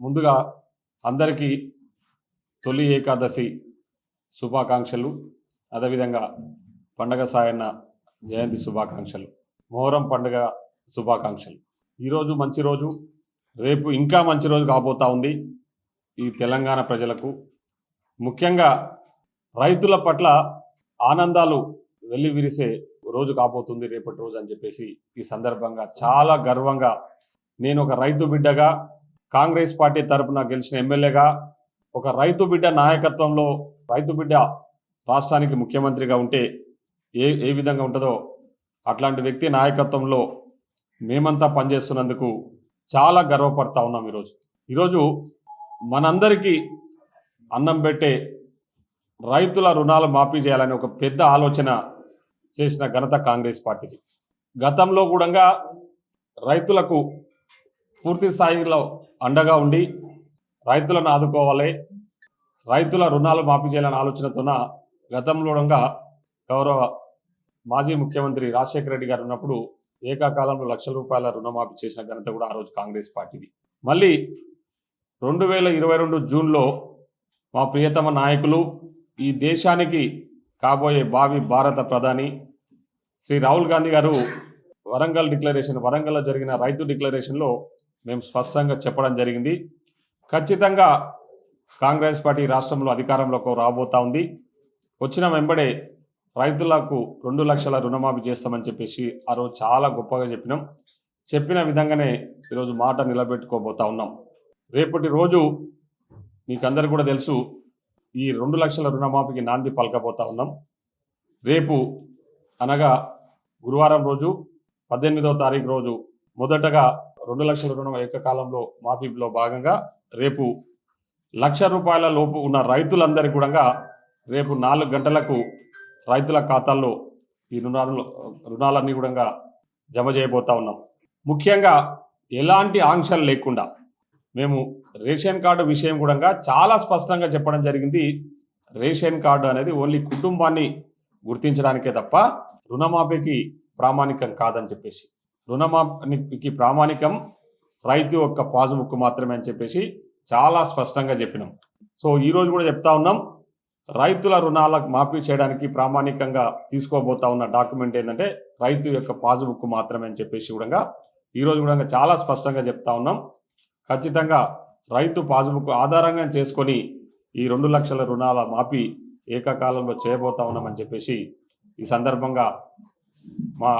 ముందుగా అందరికీ తొలి ఏకాదశి శుభాకాంక్షలు. అదేవిధంగా పండగ సాయన్న జయంతి శుభాకాంక్షలు. మొహరం పండుగ శుభాకాంక్షలు. ఈరోజు మంచి రోజు. రేపు ఇంకా మంచి రోజు కాబోతా ఉంది ఈ తెలంగాణ ప్రజలకు. ముఖ్యంగా రైతుల పట్ల ఆనందాలు వెళ్ళి విరిసే రోజు కాబోతుంది రేపటి రోజు అని చెప్పేసి ఈ సందర్భంగా చాలా గర్వంగా నేను ఒక రైతు బిడ్డగా కాంగ్రెస్ పార్టీ తరపున గెలిచిన ఎమ్మెల్యేగా ఒక రైతు బిడ్డ నాయకత్వంలో రైతు బిడ్డ రాష్ట్రానికి ముఖ్యమంత్రిగా ఉంటే ఏ ఏ విధంగా ఉంటుందో అట్లాంటి వ్యక్తి నాయకత్వంలో మేమంతా పనిచేస్తున్నందుకు చాలా గర్వపడతా ఉన్నాం ఈరోజు. ఈరోజు మనందరికీ అన్నం పెట్టే రైతుల రుణాలు మాఫీ చేయాలని ఒక పెద్ద ఆలోచన చేసిన ఘనత కాంగ్రెస్ పార్టీకి గతంలో కూడా రైతులకు పూర్తి స్థాయిలో అండగా ఉండి రైతులను ఆదుకోవాలి. రైతుల రుణాలు మాఫీ చేయాలనే ఆలోచనతోన గతంలో గౌరవ మాజీ ముఖ్యమంత్రి రాజశేఖర రెడ్డి గారు ఉన్నప్పుడు ఏకాకాలంలో లక్షల రూపాయల రుణమాఫీ చేసిన ఘనత కూడా ఆ రోజు కాంగ్రెస్ పార్టీది. మళ్ళీ రెండు వేల ఇరవై రెండు జూన్లో మా ప్రియతమ నాయకులు ఈ దేశానికి కాబోయే భావి భారత ప్రధాని శ్రీ రాహుల్ గాంధీ గారు వరంగల్ డిక్లరేషన్ వరంగల్లో జరిగిన రైతు డిక్లరేషన్లో మేము స్పష్టంగా చెప్పడం జరిగింది. ఖచ్చితంగా కాంగ్రెస్ పార్టీ రాష్ట్రంలో అధికారంలోకి రాబోతా ఉంది. వచ్చిన వెంబడే రైతులకు రెండు లక్షల రుణమాఫీ చేస్తామని చెప్పేసి ఆ రోజు చాలా గొప్పగా చెప్పినాం. చెప్పిన విధంగానే ఈరోజు మాట నిలబెట్టుకోబోతా ఉన్నాం. రేపటి రోజు మీకందరికీ కూడా తెలుసు ఈ రెండు లక్షల రుణమాఫీకి నాంది పలకబోతా ఉన్నాం. రేపు అనగా గురువారం రోజు పద్దెనిమిదవ తారీఖు రోజు మొదటగా రెండు లక్షల రుణం ఏకకాలంలో మాఫీలో భాగంగా రేపు లక్ష రూపాయల లోపు ఉన్న రైతులందరికీ కూడా రేపు నాలుగు గంటలకు రైతుల ఖాతాల్లో ఈ రుణాలు రుణాలన్నీ కూడా జమ చేయబోతా ఉన్నాం. ముఖ్యంగా ఎలాంటి ఆంక్షలు లేకుండా మేము రేషన్ కార్డు విషయం కూడా చాలా స్పష్టంగా చెప్పడం జరిగింది. రేషన్ కార్డు అనేది ఓన్లీ కుటుంబాన్ని గుర్తించడానికే తప్ప రుణమాఫీకి ప్రామాణికం కాదని చెప్పేసి. రుణమాఫీకి ప్రామాణికం రైతు యొక్క పాస్బుక్ మాత్రమే అని చెప్పేసి చాలా స్పష్టంగా చెప్పినాం. సో ఈరోజు కూడా చెప్తా ఉన్నాం. రైతుల రుణాల మాఫీ చేయడానికి ప్రామాణికంగా తీసుకోబోతా ఉన్న డాక్యుమెంట్ ఏంటంటే రైతు యొక్క పాస్బుక్ మాత్రమే అని చెప్పేసి కూడా ఈరోజు కూడా చాలా స్పష్టంగా చెప్తా ఉన్నాం. ఖచ్చితంగా రైతు పాస్బుక్ ఆధారంగా చేసుకొని ఈ రెండు లక్షల రుణాల మాఫీ ఏకకాలంలో చేయబోతా ఉన్నామని చెప్పేసి ఈ సందర్భంగా మా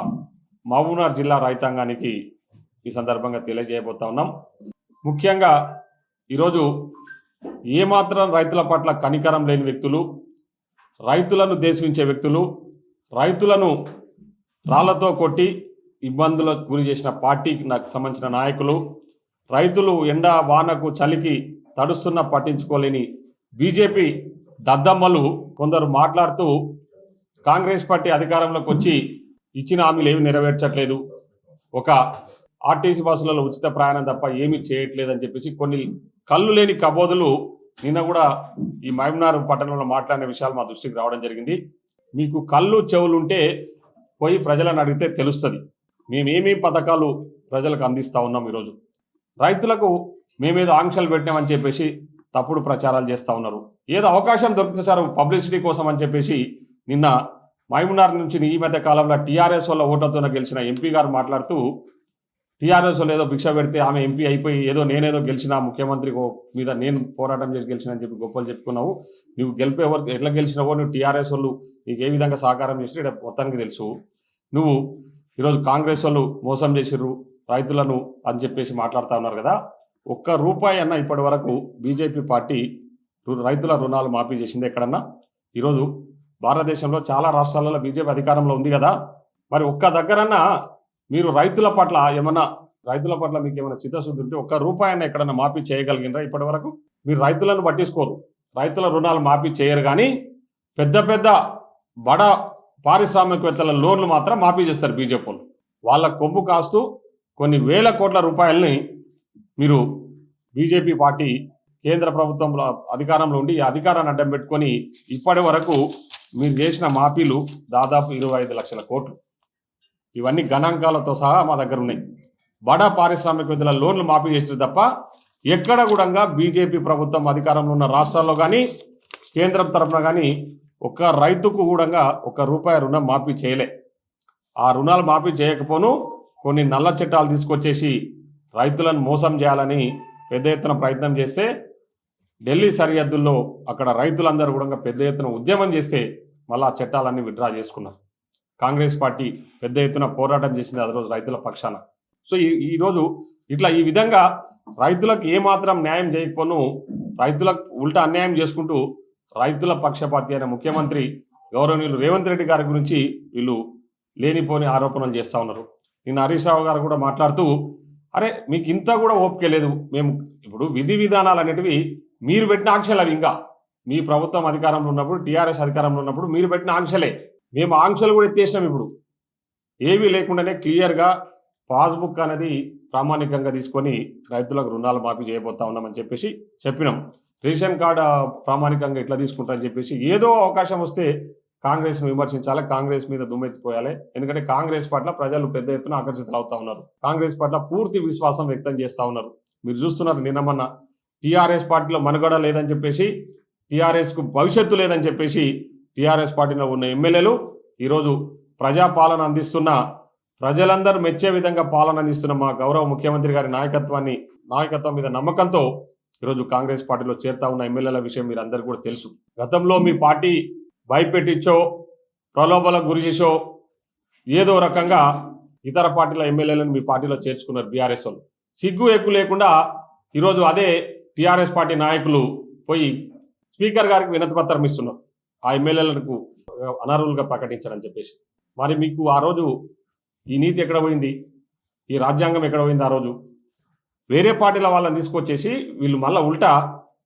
మహబూబ్నగర్ జిల్లా రైతాంగానికి ఈ సందర్భంగా తెలియజేయబోతా ఉన్నాం. ముఖ్యంగా ఈరోజు ఏమాత్రం రైతుల పట్ల కనికరం లేని వ్యక్తులు రైతులను దేశించే వ్యక్తులు రైతులను రాళ్ళతో కొట్టి ఇబ్బందులకు గురి చేసిన పార్టీకి నాకు సంబంధించిన నాయకులు రైతులు ఎండ వానకు చలికి తడుస్తున్న పట్టించుకోలేని బీజేపీ దద్దమ్మలు కొందరు మాట్లాడుతూ కాంగ్రెస్ పార్టీ అధికారంలోకి వచ్చి ఇచ్చిన హామీలు ఏమి నెరవేర్చట్లేదు. ఒక ఆర్టీసీ బస్సులలో ఉచిత ప్రయాణం తప్ప ఏమీ చేయట్లేదు అని చెప్పేసి కొన్ని కళ్ళు లేని కబోదులు నిన్న కూడా ఈ మహబూబ్నగర్ పట్టణంలో మాట్లాడిన విషయాలు మా దృష్టికి రావడం జరిగింది. మీకు కళ్ళు చెవులుంటే పోయి ప్రజలను అడిగితే తెలుస్తుంది. మేమేమేం పథకాలు ప్రజలకు అందిస్తా ఉన్నాం ఈరోజు? రైతులకు మేమేదో ఆంక్షలు పెట్టినామని చెప్పేసి తప్పుడు ప్రచారాలు చేస్తూ ఉన్నారు. ఏదో అవకాశం దొరికితే సార్ పబ్లిసిటీ కోసం అని చెప్పేసి నిన్న మహబూబ్నగర్ నుంచి ఈ మధ్య కాలంలో టీఆర్ఎస్ వల్ల ఓట్లతో గెలిచిన ఎంపీ గారు మాట్లాడుతూ టీఆర్ఎస్ వాళ్ళు ఏదో భిక్ష పెడితే ఆమె ఎంపీ అయిపోయి ఏదో నేనేదో గెలిచిన ముఖ్యమంత్రి మీద నేను పోరాటం చేసి గెలిచిన అని చెప్పి గొప్పలు చెప్పుకున్నావు. నువ్వు గెలిపే వరకు ఎట్లా గెలిచినావో నువ్వు టీఆర్ఎస్ వాళ్ళు నీకు ఏ విధంగా సహకారం చేసినా మొత్తానికి తెలుసు. నువ్వు ఈరోజు కాంగ్రెస్ వాళ్ళు మోసం చేసిర్రు రైతులను అని చెప్పేసి మాట్లాడుతా ఉన్నారు కదా. ఒక్క రూపాయి అన్న ఇప్పటి వరకు బీజేపీ పార్టీ రు- రైతుల రుణాలు మాఫీ చేసింది ఎక్కడన్నా? ఈరోజు భారతదేశంలో చాలా రాష్ట్రాలలో బీజేపీ అధికారంలో ఉంది కదా. మరి ఒక్క దగ్గరన్నా మీరు రైతుల పట్ల ఏమన్నా రైతుల పట్ల మీకు ఏమైనా చిత్తశుద్ధి ఉంటే ఒక్క రూపాయన ఎక్కడన్నా మాఫీ చేయగలిగినరా ఇప్పటి వరకు మీరు రైతులను పట్టించుకోరు. రైతుల రుణాలు మాఫీ చేయరు కానీ పెద్ద పెద్ద బడ పారిశ్రామికవేత్తల లోన్లు మాత్రం మాఫీ చేస్తారు బీజేపీ వాళ్ళు. వాళ్ళ కొమ్ము కాస్తూ కొన్ని వేల కోట్ల రూపాయలని మీరు బీజేపీ పార్టీ కేంద్ర ప్రభుత్వంలో అధికారంలో ఉండి ఈ అధికారాన్ని అడ్డం పెట్టుకొని ఇప్పటి వరకు మీరు చేసిన మాఫీలు దాదాపు ఇరవై ఐదు లక్షల కోట్లు. ఇవన్నీ గణాంకాలతో సహా మా దగ్గర ఉన్నాయి. బడా పారిశ్రామికవేత్తల లోన్లు మాఫీ చేసారు తప్ప ఎక్కడ కూడా బీజేపీ ప్రభుత్వం అధికారంలో ఉన్న రాష్ట్రాల్లో కానీ కేంద్రం తరఫున కానీ ఒక్క రైతుకు కూడా ఒక్క రూపాయి రుణం మాఫీ చేయలే. ఆ రుణాలు మాఫీ చేయకపోను కొన్ని నల్ల చట్టాలు తీసుకొచ్చేసి రైతులను మోసం చేయాలని పెద్ద ఎత్తున ప్రయత్నం చేస్తే ఢిల్లీ సరిహద్దుల్లో అక్కడ రైతులందరూ కూడా పెద్ద ఎత్తున ఉద్యమం చేస్తే మళ్ళీ ఆ చట్టాలన్నీ విడ్రా చేసుకున్నారు. కాంగ్రెస్ పార్టీ పెద్ద ఎత్తున పోరాటం చేసింది ఆ రోజు రైతుల పక్షాన. సో ఈ ఈరోజు ఇట్లా ఈ విధంగా రైతులకు ఏమాత్రం న్యాయం చేయకపోను రైతులకు ఉల్టా అన్యాయం చేసుకుంటూ రైతుల పక్షపాతి అయిన ముఖ్యమంత్రి గౌరవనీయులు రేవంత్ రెడ్డి గారి గురించి వీళ్ళు లేనిపోని ఆరోపణలు చేస్తా ఉన్నారు. నిన్న హరీష్ రావు గారు కూడా మాట్లాడుతూ అరే మీకు ఇంత కూడా ఓపిక లేదు. మేము ఇప్పుడు విధి విధానాలు అనేటివి మీరు పెట్టిన ఆంక్షలు అవి ఇంకా. మీ ప్రభుత్వం అధికారంలో ఉన్నప్పుడు టీఆర్ఎస్ అధికారంలో ఉన్నప్పుడు మీరు పెట్టిన ఆంక్షలే. మేము ఆంక్షలు కూడా ఎత్తేసినాం ఇప్పుడు. ఏమీ లేకుండానే క్లియర్గా పాస్బుక్ అనేది ప్రామాణికంగా తీసుకొని రైతులకు రుణాలు మాఫీ చేయబోతా ఉన్నామని చెప్పేసి చెప్పినాం. రేషన్ కార్డు ప్రామాణికంగా ఇట్లా తీసుకుంటామని చెప్పేసి ఏదో అవకాశం వస్తే కాంగ్రెస్ విమర్శించాలి కాంగ్రెస్ మీద దుమ్మెత్తిపోయాలి. ఎందుకంటే కాంగ్రెస్ పట్ల ప్రజలు పెద్ద ఎత్తున ఆకర్షితులు అవుతా ఉన్నారు. కాంగ్రెస్ పట్ల పూర్తి విశ్వాసం వ్యక్తం చేస్తా ఉన్నారు. మీరు చూస్తున్నారు నిన్న టీఆర్ఎస్ పార్టీలో మనుగడ లేదని చెప్పేసి టీఆర్ఎస్కు భవిష్యత్తు లేదని చెప్పేసి టీఆర్ఎస్ పార్టీలో ఉన్న ఎమ్మెల్యేలు ఈరోజు ప్రజాపాలన అందిస్తున్న ప్రజలందరూ మెచ్చే విధంగా పాలన అందిస్తున్న మా గౌరవ ముఖ్యమంత్రి గారి నాయకత్వాన్ని నాయకత్వం మీద నమ్మకంతో ఈరోజు కాంగ్రెస్ పార్టీలో చేరుతా ఉన్న ఎమ్మెల్యేల విషయం మీరు అందరు కూడా తెలుసు. గతంలో మీ పార్టీ భయపెట్టించో ప్రలోభాలకు గురి చేసో ఏదో రకంగా ఇతర పార్టీల ఎమ్మెల్యేలను మీ పార్టీలో చేర్చుకున్నారు బీఆర్ఎస్ వాళ్ళు. సిగ్గు ఎక్కువ లేకుండా ఈరోజు అదే టీఆర్ఎస్ పార్టీ నాయకులు పోయి స్పీకర్ గారికి వినతి పత్రం ఇస్తున్నారు. ఆ ఎమ్మెల్యేలకు అనర్హులుగా ప్రకటించారని చెప్పేసి. మరి మీకు ఆ రోజు ఈ నీతి ఎక్కడ పోయింది? ఈ రాజ్యాంగం ఎక్కడ పోయింది ఆ రోజు? వేరే పార్టీల వాళ్ళని తీసుకొచ్చేసి వీళ్ళు మళ్ళీ ఉల్టా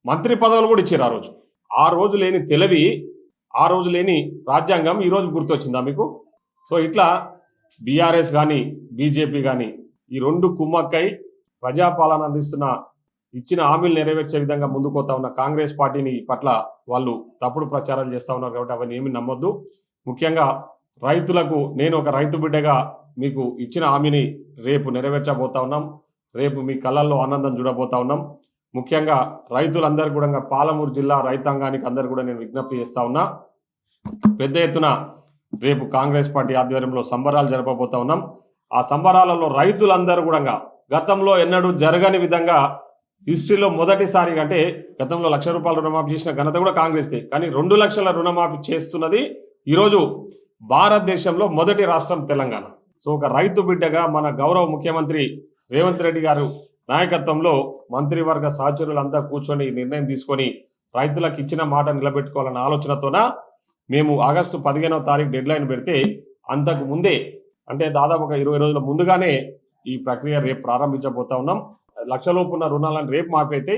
మంత్రి పదవులు కూడా ఇచ్చారు ఆ రోజు. ఆ రోజు లేని తెలివి ఆ రోజు లేని రాజ్యాంగం ఈ రోజు గుర్తొచ్చిందా మీకు? సో ఇట్లా బీఆర్ఎస్ కానీ బీజేపీ కానీ ఈ రెండు కుమ్మక్కై ప్రజాపాలన అందిస్తున్న ఇచ్చిన హామీలు నెరవేర్చే విధంగా ముందుకోతా ఉన్న కాంగ్రెస్ పార్టీని పట్ల వాళ్ళు తప్పుడు ప్రచారాలు చేస్తా ఉన్నారు కాబట్టి అవన్నీ ఏమి నమ్మొద్దు. ముఖ్యంగా రైతులకు నేను ఒక రైతు బిడ్డగా మీకు ఇచ్చిన హామీని రేపు నెరవేర్చబోతా ఉన్నాం. రేపు మీ కళ్ళల్లో ఆనందం చూడబోతా ఉన్నాం. ముఖ్యంగా రైతులందరూ కూడా పాలమూరు జిల్లా రైతాంగానికి అందరు కూడా నేను విజ్ఞప్తి చేస్తా ఉన్నా. పెద్ద ఎత్తున రేపు కాంగ్రెస్ పార్టీ ఆధ్వర్యంలో సంబరాలు జరపబోతా ఉన్నాం. ఆ సంబరాలలో రైతులందరూ కూడా గతంలో ఎన్నడూ జరగని విధంగా హిస్టరీలో మొదటిసారి అంటే గతంలో లక్ష రూపాయల రుణమాఫీ చేసిన ఘనత కూడా కాంగ్రెస్దే. కానీ రెండు లక్షల రుణమాఫీ చేస్తున్నది ఈరోజు భారతదేశంలో మొదటి రాష్ట్రం తెలంగాణ. సో ఒక రైతు బిడ్డగా మన గౌరవ ముఖ్యమంత్రి రేవంత్ రెడ్డి గారు నాయకత్వంలో మంత్రివర్గ సహచరులంతా కూర్చొని నిర్ణయం తీసుకొని రైతులకు ఇచ్చిన మాట నిలబెట్టుకోవాలన్న ఆలోచనతోన మేము ఆగస్టు పదిహేనవ తారీఖు డెడ్ లైన్ పెడితే అంతకు ముందే అంటే దాదాపు ఒక ఇరవై రోజుల ముందుగానే ఈ ప్రక్రియ రేపు ప్రారంభించబోతా ఉన్నాం. లక్షలోపు ఉన్న రుణాలను రేపు మాఫీ అయితే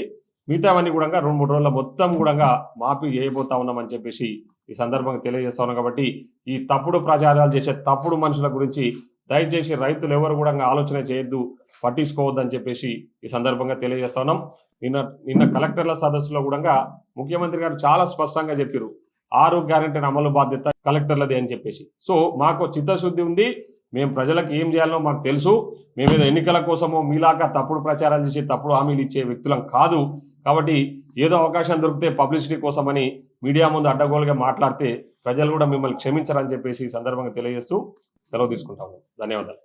మిగతావన్నీ కూడా రెండు మూడు రోజుల మొత్తం కూడా మాఫీ చేయబోతా ఉన్నామని చెప్పేసి ఈ సందర్భంగా తెలియజేస్తా ఉన్నాం కాబట్టి ఈ తప్పుడు ప్రచారాలు చేసే తప్పుడు మనుషుల గురించి దయచేసి రైతులు ఎవరు కూడా ఆలోచన చేయొద్దు పట్టించుకోవద్దని చెప్పేసి ఈ సందర్భంగా తెలియజేస్తా ఉన్నాం. నిన్న నిన్న కలెక్టర్ల సదస్సులో కూడా ముఖ్యమంత్రి గారు చాలా స్పష్టంగా చెప్పారు ఆరు గ్యారంటీ అమలు బాధ్యత కలెక్టర్లది అని చెప్పేసి. సో మాకు చిత్తశుద్ధి ఉంది మేము ప్రజలకు ఏం చేయాలో మాకు తెలుసు. మేమేదో ఎన్నికల కోసమో మీలాగా తప్పుడు ప్రచారాలు చేసి తప్పుడు హామీలు ఇచ్చే వ్యక్తులం కాదు. కాబట్టి ఏదో అవకాశం దొరికితే పబ్లిసిటీ కోసమని మీడియా ముందు అడ్డగోలుగా మాట్లాడితే ప్రజలు కూడా మిమ్మల్ని క్షమించరని చెప్పేసి ఈ సందర్భంగా తెలియజేస్తూ సెలవు తీసుకుంటాము. ధన్యవాదాలు.